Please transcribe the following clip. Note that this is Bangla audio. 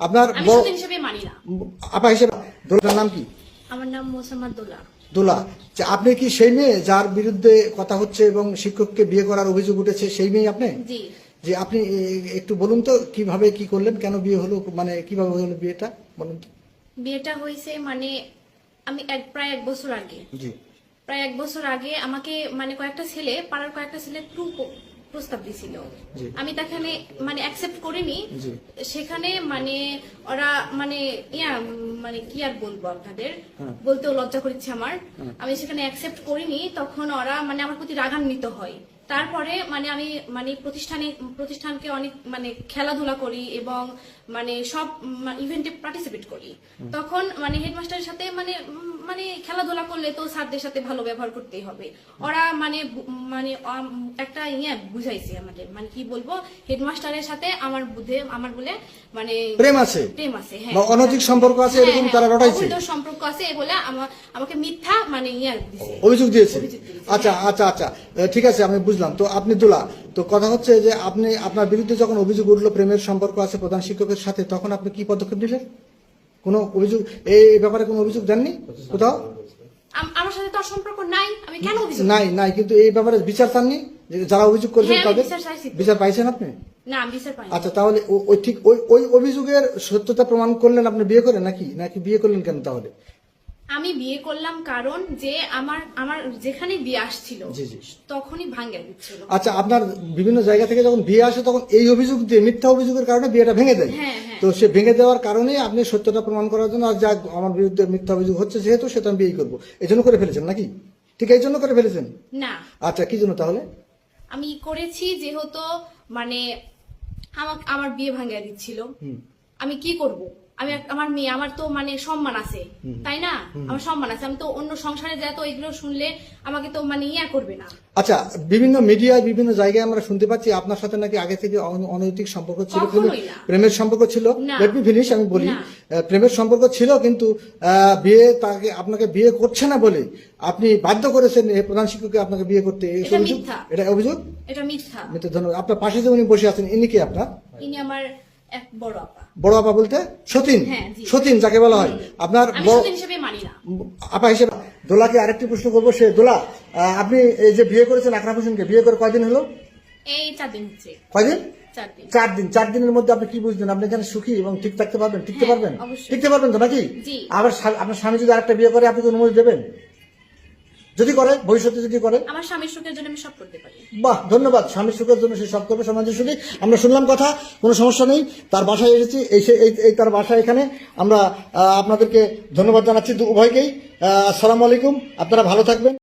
আপনার বড় মানি আপা হিসেবে দোলার নাম কি? আমার নাম মোসাম্মদ দোলা। দোলা আপনি কি সেই মেয়ে যার বিরুদ্ধে কথা হচ্ছে এবং শিক্ষককে বিয়ে করার অভিযোগ উঠেছে সেই মেয়ে আপনি? যে আপনি একটু বলুন তো কীভাবে কি করলেন কেন বিয়ে হলো মানে কীভাবে হলো বিয়েটা বলুন তো। বিয়েটা হয়েছে মানে আমি এক প্রায় এক বছর আগে। জি। প্রায় এক বছর আগে আমাকে মানে কয়েকটা ছেলে পাড়ার কয়েকটা ছেলে টু প্রস্তাব দিছিল আমি তাখানে মানে অ্যাকসেপ্ট করিনি। সেখানে মানে ওরা মানে ইয়া মানে কি আর বলব আপনাদের? হ্যাঁ। বলতেও লজ্জা করেছে আমার। আমি সেখানে অ্যাকসেপ্ট করিনি তখন ওরা মানে আমার প্রতি রাগান্বিত হয়। তারপরে মানে আমি মানে প্রতিষ্ঠানে প্রতিষ্ঠানকে অনেক মানে খেলাধুলা করি এবং মানে সব ইভেন্টে পার্টিসিপেট করি। তখন মানে হেডমাস্টারের সাথে মানে মানে খেলাধুলা করলে তো স্যারদের সাথে ভালো ব্যবহার করতেই হবে। ওরা মানে মানে একটা ইয়ে বুঝাইছে আমাদের মানে কি বলব হেডমাস্টারের সাথে আমার বুধে আমার বলে মানে প্রেম আছে? প্রেম আছে হ্যাঁ। অনৈতিক সম্পর্ক আছে হ্যাঁ, এরকম হ্যাঁ, তারা রটাইছে? সম্পর্ক আছে এ বলে আমাকে মিথ্যা মানে ইয়ে দিয়েছে? অভিযোগ দিয়েছে। আচ্ছা আচ্ছা আচ্ছা। ঠিক আছে আমি বুঝলাম। তো আপনি দোলা তো কথা হচ্ছে যে আপনি আপনার বিরুদ্ধে যখন অভিযোগ উঠল প্রেমের সম্পর্ক আছে প্রধান শিক্ষকের সাথে তখন আপনি কি পদক্ষেপ নিলেন? কোনো অভিযোগ এই ব্যাপারে কোনো অভিযোগ দেননি কোথাও? আমার সাথে তো সম্পর্ক নাই। আমি কেন অভিযোগ নাই নাই কিন্তু এই ব্যাপারে বিচার চাননি? যারা অভিযোগ করেছেন হ্যাঁ, তাদের? বিচার পাইছেন আপনি? আচ্ছা তাহলে ওই ঠিক ওই ওই অভিযোগের সত্যতা প্রমাণ করলেন আপনি বিয়ে করেন নাকি? নাকি বিয়ে করলেন কেন তাহলে? আমি বিয়ে করলাম কারণ যে আমার আমার যেখানে বিয়ে আসছিল জি, জি। তখনই ভাঙ্গে দিচ্ছিল। আচ্ছা আপনার বিভিন্ন জায়গা থেকে যখন বিয়ে আসে তখন এই অভিযোগ দিয়ে মিথ্যা অভিযোগের কারণে বিয়েটা ভেঙে দেয়? হ্যাঁ, হ্যাঁ। তো সে ভেঙে দেওয়ার কারণে আপনি সত্যতা প্রমাণ করার জন্য আর যা আমার বিরুদ্ধে মিথ্যা অভিযোগ হচ্ছে যেহেতু সেটা আমি বিয়ে করব। এই জন্য করে ফেলেছেন নাকি? ঠিক এই জন্য করে ফেলেছেন? না। আচ্ছা কি জন্য তাহলে? আমি করেছি যেহেতু মানে আমাকে আমার বিয়ে ভাঙ্গিয়ে দিচ্ছিল। আমি কি করব? আমি আমার মেয়ে আমার তো মানে সম্মান আছে তাই না? আমার সম্মান আছে। আমি তো অন্য সংসারে যা তো এগুলো শুনলে আমাকে তো মানে ইয়া করবে না। আচ্ছা বিভিন্ন মিডিয়ায় বিভিন্ন জায়গায় আমরা শুনতে পাচ্ছি আপনার সাথে নাকি আগে থেকে অনৈতিক সম্পর্ক ছিল প্রেমের- সম্পর্ক ছিল। লেট মি ফিনিশ আমি বলি। প্রেমের সম্পর্ক ছিল কিন্তু বিয়ে তাকে আপনাকে বিয়ে করছে না বলে আপনি বাধ্য করেছেন প্রধান শিক্ষককে আপনাকে বিয়ে করতে। এটা অভিযোগ এটা মিথ্যা। মিত্র ধন্যবাদ। আপনার পাশে যে উনি বসে আছেন ইনি কি আপনার? ইনি আমার বড় আপা। বলতে সতীন? হ্যাঁ, সতীন যাকে বলা হয়। আপনার আপা হিসেবে দোলাকে আরেকটি প্রশ্ন করব সে দোলা আপনি এই যে বিয়ে করেছেন আকরাম হোসেনকে বিয়ে করে কয়দিন হলো? এই চার দিন কয়দিন? চার দিন। চার দিন। চার দিনের মধ্যে আপনি কি বুঝলেন? আপনি এখানে সুখী এবং ঠিক থাকতে পারবেন? টিকতে হ্যাঁ, পারবেন। টিকতে পারবেন তো নাকি? আবার আপনার স্বামী যদি আরেকটা বিয়ে করে আপনি অনুমতি দেবেন? যদি করে ভবিষ্যতে যদি করে। আমার স্বামীর সুখের জন্য আমি সব করতে পারি। বাহ ধন্যবাদ। স্বামীর সুখের জন্য সে সব করবে সমাজের সুখী। আমরা শুনলাম কথা কোনো সমস্যা নেই। তার বাসায় এসেছি এই সে- এই- তার বাসায় এখানে। আমরা আপনাদেরকে ধন্যবাদ জানাচ্ছি দু- উভয়কেই আসসালামু আলাইকুম। আপনারা ভালো থাকবেন।